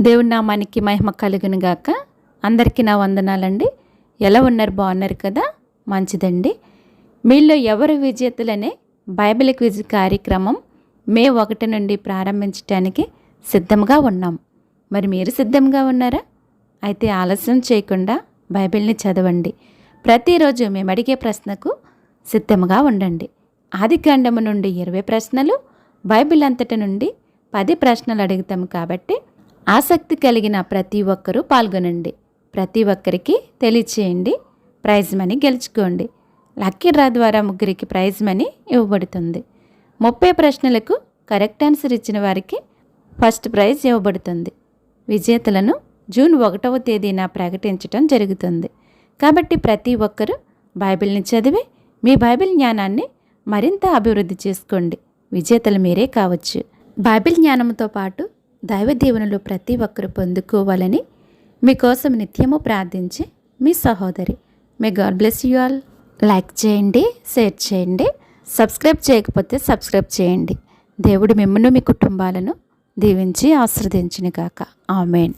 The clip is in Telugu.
దేవుడి నామానికి మహిమ కలుగును గాక. అందరికీ నా వందనాలండి. ఎలా ఉన్నారు? బాగున్నారు కదా? మంచిదండి. మీలో ఎవరు విజేతలనే? బైబిల్ క్విజ్ కార్యక్రమం మే ఒకటి నుండి ప్రారంభించడానికి సిద్ధంగా ఉన్నాం. మరి మీరు సిద్ధంగా ఉన్నారా? అయితే ఆలస్యం చేయకుండా బైబిల్ని చదవండి. ప్రతిరోజు మేము అడిగే ప్రశ్నకు సిద్ధంగా ఉండండి. ఆదికాండము నుండి ఇరవై ప్రశ్నలు బైబిల్ అంతటి నుండి పది ప్రశ్నలు అడుగుతాం కాబట్టి ఆసక్తి కలిగిన ప్రతి ఒక్కరూ పాల్గొనండి. ప్రతి ఒక్కరికి తెలియచేయండి. ప్రైజ్ మనీ గెలుచుకోండి. లక్కీ డ్రా ద్వారా ముగ్గురికి ప్రైజ్ మనీ ఇవ్వబడుతుంది. ముప్పై ప్రశ్నలకు కరెక్ట్ ఆన్సర్ ఇచ్చిన వారికి ఫస్ట్ ప్రైజ్ ఇవ్వబడుతుంది. విజేతలను జూన్ ఒకటవ తేదీన ప్రకటించడం జరుగుతుంది. కాబట్టి ప్రతి ఒక్కరూ బైబిల్ని చదివి మీ బైబిల్ జ్ఞానాన్ని మరింత అభివృద్ధి చేసుకోండి. విజేతలు మీరే కావచ్చు. బైబిల్ జ్ఞానంతో పాటు దైవ దీవెనలు ప్రతి ఒక్కరు పొందుకోవాలని మీకోసం నిత్యము ప్రార్థించి మీ సహోదరి. May God bless you all like చేయండి షేర్ చేయండి సబ్స్క్రైబ్ చేయకపోతే సబ్స్క్రైబ్ చేయండి. దేవుడు మిమ్మల్ని మీ కుటుంబాలను దీవించి ఆశ్రదించినగాక ఆమెన్